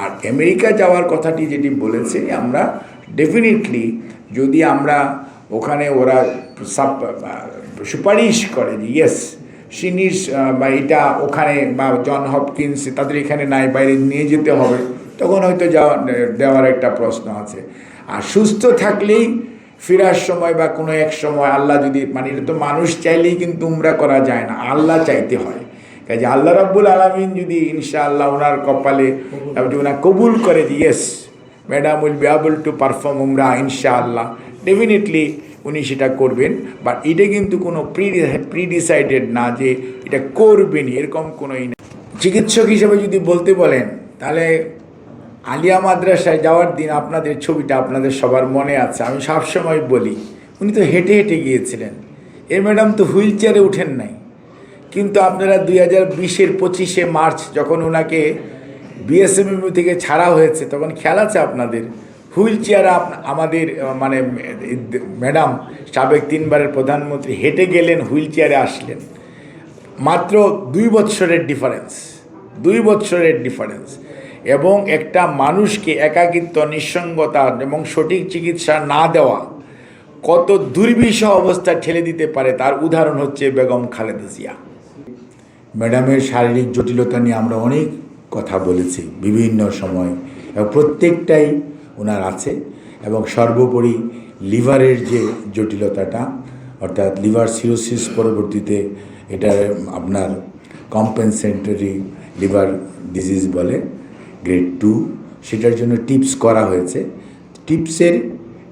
আর America যাওয়ার কথাটি যেটি বলেছে, আমরা ডেফিনেটলি যদি আমরা ওখানে ওরা সাপ সুপারিশ করে যে ইয়েস সিনিস বা এটা ওখানে বা জন হপকিন্স তাদের এখানে নাই, বাইরে নিয়ে যেতে হবে, তখন হয়তো যাওয়া, দেওয়ার একটা প্রশ্ন আছে। আর সুস্থ থাকলেই ফেরার সময় বা কোনো এক সময় আল্লাহ যদি মানে এটা তো মানুষ চাইলেই কিন্তু উমরা করা যায় না, আল্লাহ চাইতে হয়। কাজে আল্লাহ রাব্বুল আলমিন যদি ইনশাআল্লাহ ওনার কপালে ওনার কবুল করে যে yes madam will be able to perform উমরা ইনশাআল্লাহ। ডেফিনেটলি উনি সেটা করবেন। বাট এটা কিন্তু কোনো প্রি প্রি ডিসাইডেড না যে এটা করবেন এরকম কোনোই না। চিকিৎসক হিসেবে যদি বলতে বলেন, তাহলে আলিয়া মাদ্রাসায় যাওয়ার দিন আপনাদের ছবিটা আপনাদের সবার মনে আছে, আমি সবসময় বলি। উনি তো হেঁটে হেঁটে গিয়েছিলেন। এর ম্যাডাম তো হুইল চেয়ারে উঠেন নাই। কিন্তু আপনারা দুই হাজার বিশের পঁচিশে মার্চ যখন ওনাকে বিএসএমএমইউ থেকে ছাড়া হয়েছে, তখন খেয়াল আছে আপনাদের? হুইল চেয়ারে আমাদের মানে ম্যাডাম, সাবেক তিনবারের প্রধানমন্ত্রী, হেঁটে গেলেন, হুইল চেয়ারে আসলেন। মাত্র দুই বৎসরের ডিফারেন্স দুই বৎসরের ডিফারেন্স এবং একটা মানুষকে একাকিত্ব, নিঃসঙ্গতা এবং সঠিক চিকিৎসা না দেওয়া কত দুর্বিষহ অবস্থা ঠেলে দিতে পারে, তার উদাহরণ হচ্ছে বেগম খালেদা জিয়া। ম্যাডামের শারীরিক জটিলতা নিয়ে আমরা অনেক কথা বলেছি বিভিন্ন সময়। এবং প্রত্যেকটাই ওনার আছে। এবং সর্বোপরি লিভারের যে জটিলতাটা, অর্থাৎ লিভার সিরোসিস পরবর্তীতে এটা আপনার কম্পেনসেন্টারি লিভার ডিজিজ বলে, গ্রেড টু। সেটার জন্য টিপস করা হয়েছে। টিপসের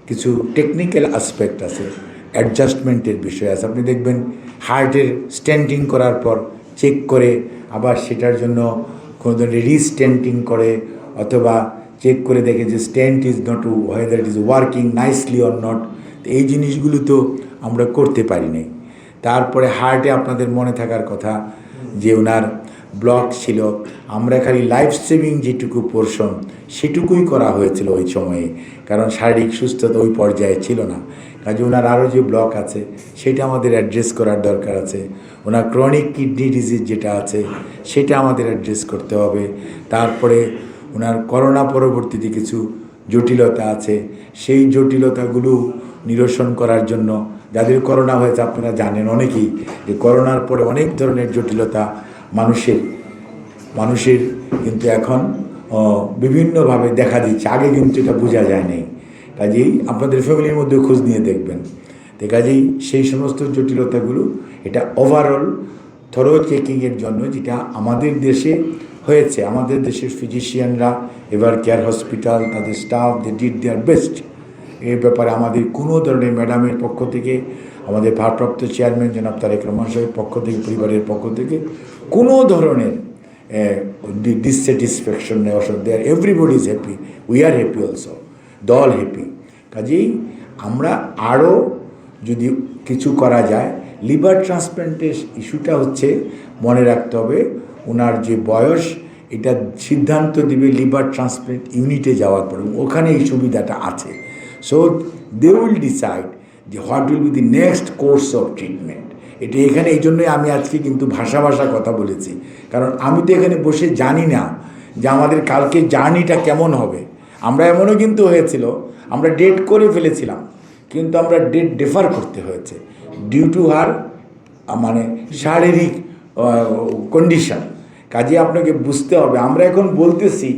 কিছু টেকনিক্যাল আসপেক্ট আছে, অ্যাডজাস্টমেন্টের বিষয় আছে। আপনি দেখবেন হার্টের স্ট্যান্ডিং করার পর চেক করে, আবার সেটার জন্য কোনো ধরনের রিস্ট্যান্টিং করে, অথবা চেক করে দেখে যে stand is not whether it is working nicely or not এই জিনিসগুলো তো আমরা করতে পারি নাই। তারপরে হার্টে আপনাদের মনে থাকার কথা, যে ওনার ব্লক ছিল, আমরা খালি লাইফ সেভিং যেটুকু পোর্শন সেটুকুই করা হয়েছিল ওই সময়ে, কারণ শারীরিক সুস্থতা ওই পর্যায়ে ছিল না। কাজে ওনার আরও যে ব্লক আছে, সেটা আমাদের অ্যাড্রেস করার দরকার আছে। ওনার ক্রনিক কিডনি ডিজিজ যেটা আছে, সেটা আমাদের অ্যাড্রেস করতে হবে। তারপরে ওনার করোনা পরবর্তীতে কিছু জটিলতা আছে, সেই জটিলতাগুলো নিরসন করার জন্য যাদের করোনা হয়েছে, আপনারা জানেন অনেকেই যে করোনার পরে অনেক ধরনের জটিলতা মানুষের মানুষের কিন্তু এখন বিভিন্নভাবে দেখা দিচ্ছে। আগে কিন্তু এটা বোঝা যায় নাই। কাজেই আপনাদের ফ্যামিলির মধ্যে খোঁজ নিয়ে দেখবেন। তো কাজেই সেই সমস্ত জটিলতাগুলো, এটা ওভারঅল থরো চেকিংয়ের জন্য যেটা আমাদের দেশে হয়েছে, আমাদের দেশের ফিজিশিয়ানরা এবার কেয়ার হসপিটাল তাদের staff they did their best এই ব্যাপারে আমাদের কোনো ধরনের ম্যাডামের পক্ষ থেকে, আমাদের ভারপ্রাপ্ত চেয়ারম্যান জনাব তারেক রহমান সাহেবের পক্ষ থেকে, পরিবারের পক্ষ থেকে কোনো ধরনের ডিসস্যাটিসফ্যাকশন অসৎ there everybody is happy we are happy also দল হ্যাপি কাজেই আমরা আরও যদি কিছু করা যায়, লিভার ট্রান্সপ্লান্টের ইস্যুটা হচ্ছে মনে রাখতে হবে, ওনার যে বয়স, এটা সিদ্ধান্ত দিবে লিভার ট্রান্সপ্লান্ট ইউনিটে যাওয়ার পরে ওখানে এই সুবিধাটা আছে। সো দে উইল ডিসাইড যে what will be the next course of treatment এটা এখানে এই জন্যই আমি আজকে কিন্তু ভাষা ভাষা কথা বলেছি। কারণ আমি তো এখানে বসে জানি না যে আমাদের কালকে জার্নিটা কেমন হবে। আমরা এমনও কিন্তু হয়েছিল, আমরা ডেট করে ফেলেছিলাম, কিন্তু আমরা ডেট ডেফার করতে হয়েছে ডিউ টু হার মানে শারীরিক কন্ডিশন কাজে আপনাকে বুঝতে হবে, আমরা এখন বলতেছি,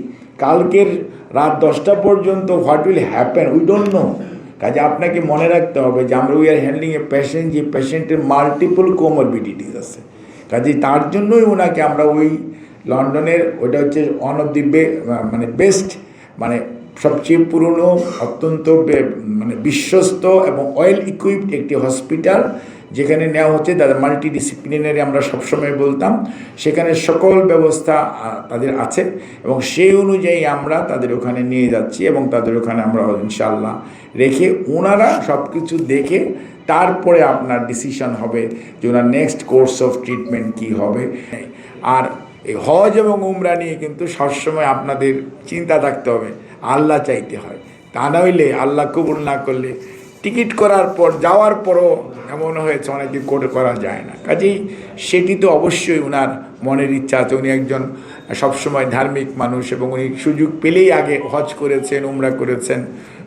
কালকের রাত দশটা পর্যন্ত what will happen we don't know কাজে আপনাকে মনে রাখতে হবে যে আমরা we are handling a patient যে পেশেন্টের মাল্টিপল কোমরবিডিটিস আছে। কাজে তার জন্যই ওনাকে আমরা ওই লন্ডনের, ওইটা হচ্ছে ওয়ান অফ দি বে মানে বেস্ট মানে সবচেয়ে পুরনো, অত্যন্ত মানে বিশ্বস্ত এবং অয়েল ইকুইপড একটি হসপিটাল যেখানে নেওয়া হচ্ছে, তাদের মাল্টি ডিসিপ্লিনারি আমরা সবসময় বলতাম। সেখানে সকল ব্যবস্থা তাদের আছে এবং সেই অনুযায়ী আমরা তাদের ওখানে নিয়ে যাচ্ছি এবং তাদের ওখানে আমরা ইনশাল্লাহ রেখে ওনারা সব কিছু দেখে তারপরে আপনার ডিসিশন হবে যে ওনার নেক্সট কোর্স অফ ট্রিটমেন্ট কী হবে। আর এই হজ এবং উমরা নিয়ে কিন্তু সবসময় আপনাদের চিন্তা থাকতে হবে, আল্লাহ চাইতে হয়। তা নইলে আল্লাহ কবুল না করলে টিকিট করার পর, যাওয়ার পরও এমন হয়েছে অনেকে কোর্ট করা যায় না। কাজেই সেটি তো অবশ্যই ওনার মনের ইচ্ছা আছে। উনি একজন সবসময় ধার্মিক মানুষ এবং উনি সুযোগ পেলেই আগে হজ করেছেন, উমরা করেছেন।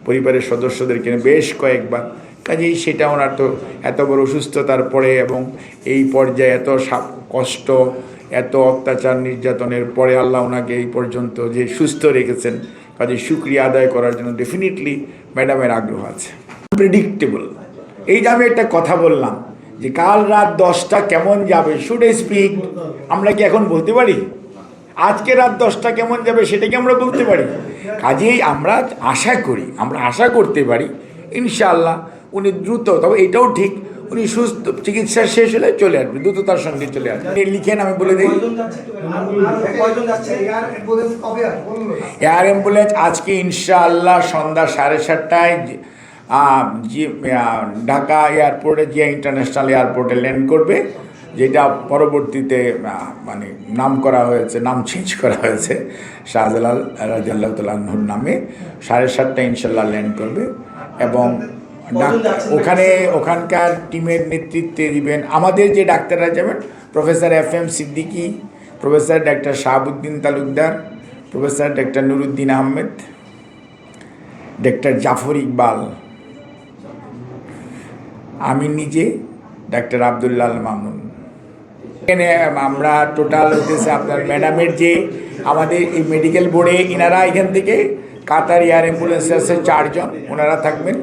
পরিবারের সদস্যদেরকে বেশ কয়েকবার। কাজেই সেটা ওনার তো এত বড় অসুস্থতার পরে এবং এই পর্যায়ে এত কষ্ট এত অত্যাচার নির্যাতনের পরে আল্লাহ ওনাকে এই পর্যন্ত যে সুস্থ রেখেছেন, কাজে সুক্রিয়া আদায় করার জন্য ডেফিনেটলি ম্যাডামের আগ্রহ আছে। প্রেডিক্টেবল এই যে আমি একটা কথা বললাম, যে কাল রাত দশটা কেমন যাবে? শুড স্পিক আমরা কি এখন বলতে পারি? আজকে রাত দশটা কেমন যাবে সেটা কি আমরা বলতে পারি? কাজেই আমরা আশা করি, আমরা আশা করতে পারি, ইনশাআল্লাহ উনি দ্রুত, তবে এটাও ঠিক উনি সুস্থ চিকিৎসা শেষ হলে চলে আসবে দ্রুততার সঙ্গে চলে আসবে। লিখেন আমি বলে দিই। এয়ার অ্যাম্বুলেন্স আজকে ইনশাআল্লাহ সন্ধ্যা সাড়ে সাতটায় ঢাকা এয়ারপোর্টে যে ইন্টারন্যাশনাল এয়ারপোর্টে ল্যান্ড করবে যেটা পরবর্তীতে মানে নাম করা হয়েছে নাম চেঞ্জ করা হয়েছে শাহজালাল রাজিয়াল্লাহ তাল্লাহর নামে। সাড়ে সাতটায় ইনশাল্লাহ ল্যান্ড করবে এবং ওখানে ওখানকার টিমের নেতৃত্বে দিবেন। আমাদের যে ডাক্তাররা যাবেন professor F M Siddiqui professor doctor Shahabuddin Talukdar professor doctor Nuruddin Ahmed doctor Zafar Iqbal. আমি নিজে ডাক্তার আবদুল্লাল মামুন। এখানে আমরা টোটাল হতেছে আপনার ম্যাডামের যে আমাদের এই মেডিকেল বোর্ডে এনারা এখান থেকে কাতার এয়ার অ্যাম্বুলেন্স আছে চারজন ওনারা থাকবেন।